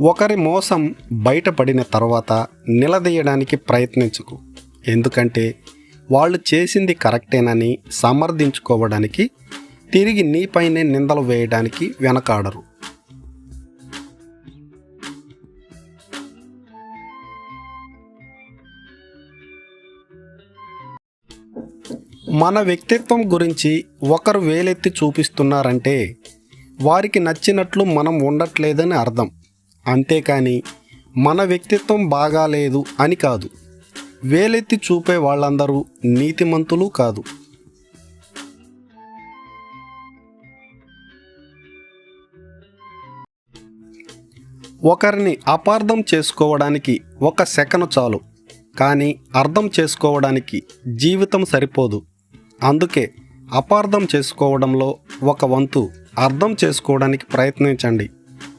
ఒకరి మోసం బయటపడిన తర్వాత నిలదీయడానికి ప్రయత్నించుకు. ఎందుకంటే వాళ్ళు చేసింది కరెక్టేనని సమర్థించుకోవడానికి తిరిగి నీపైనే నిందలు వేయడానికి వెనకాడరు. మన వ్యక్తిత్వం గురించి ఒకరు వేలెత్తి చూపిస్తున్నారంటే వారికి నచ్చినట్లు మనం ఉండట్లేదని అర్థం. అంతేకాని మన వ్యక్తిత్వం బాగాలేదు అని కాదు. వేలెత్తి చూపే వాళ్ళందరూ నీతిమంతులు కాదు. ఒకరిని అపార్థం చేసుకోవడానికి ఒక సెకను చాలు కానీ అర్థం చేసుకోవడానికి జీవితం సరిపోదు. అందుకే అపార్థం చేసుకోవడంలో ఒక వంతు అర్థం చేసుకోవడానికి ప్రయత్నించండి.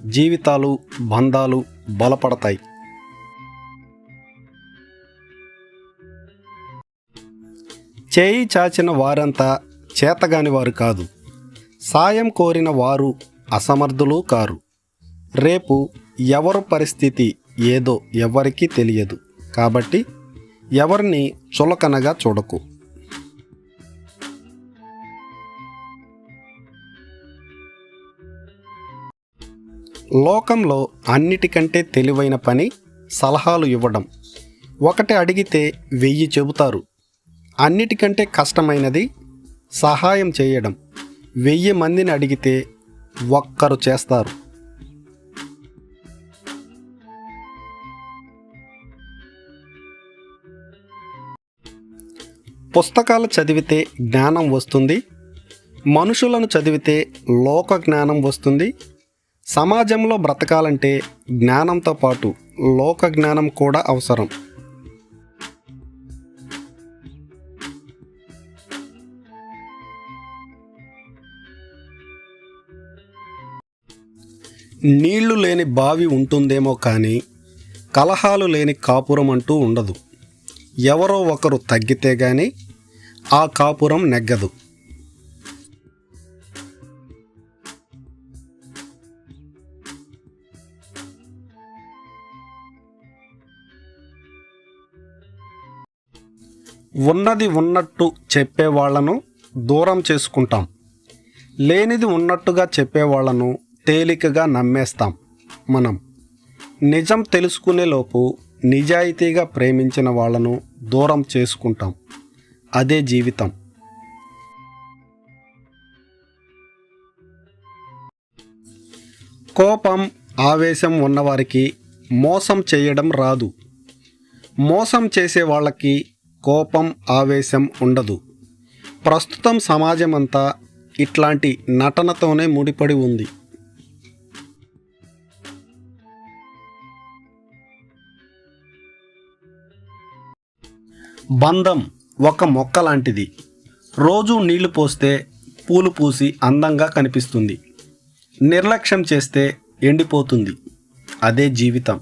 జీవితాలు బంధాలు బలపడతాయి. చేయి చాచిన వారంతా చేతగాని వారు కాదు. సాయం కోరిన వారు అసమర్థులు కారు. రేపు ఎవరు పరిస్థితి ఏదో ఎవరికీ తెలియదు. కాబట్టి ఎవరిని చులకనగా చూడకు. లోకంలో అన్నిటికంటే తెలివైన పని సలహాలు ఇవ్వడం. ఒకటి అడిగితే వెయ్యి చెబుతారు. అన్నిటికంటే కష్టమైనది సహాయం చేయడం. వెయ్యి మందిని అడిగితే ఒక్కరు చేస్తారు. పుస్తకాలు చదివితే జ్ఞానం వస్తుంది. మనుషులను చదివితే లోక జ్ఞానం వస్తుంది. సమాజంలో బ్రతకాలంటే జ్ఞానంతో పాటు లోక జ్ఞానం కూడా అవసరం. నీళ్ళు లేని బావి ఉంటుందేమో కానీ కలహాలు లేని కాపురం అంటూ ఉండదు. ఎవరో ఒకరు తగ్గితే గాని ఆ కాపురం నెగ్గదు. ఉన్నది ఉన్నట్టు చెప్పేవాళ్ళను దూరం చేసుకుంటాం. లేనిది ఉన్నట్టుగా చెప్పేవాళ్ళను తేలికగా నమ్మేస్తాం మనం. నిజం తెలుసుకునేలోపు నిజాయితీగా ప్రేమించిన వాళ్ళను దూరం చేసుకుంటాం. అదే జీవితం. కోపం ఆవేశం ఉన్నవారికి మోసం చేయడం రాదు. మోసం చేసే వాళ్ళకి కోపం ఆవేశం ఉండదు. ప్రస్తుతం సమాజం అంతా ఇట్లాంటి నటనతోనే ముడిపడి ఉంది. బంధం ఒక మొక్క లాంటిది. రోజు నీళ్ళు పోస్తే పూలు పూసి అందంగా కనిపిస్తుంది. నిర్లక్ష్యం చేస్తే ఎండిపోతుంది. అదే జీవితం.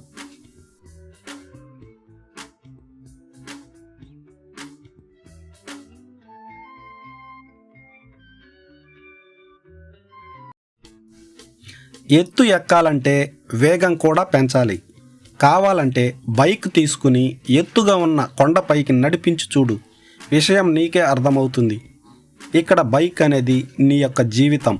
ఎత్తు ఎక్కాలంటే వేగం కూడా పెంచాలి. కావాలంటే బైక్ తీసుకుని ఎత్తుగా ఉన్న కొండపైకి నడిపించి చూడు. విషయం నీకే అర్థమవుతుంది. ఇక్కడ బైక్ అనేది నీ యొక్క జీవితం.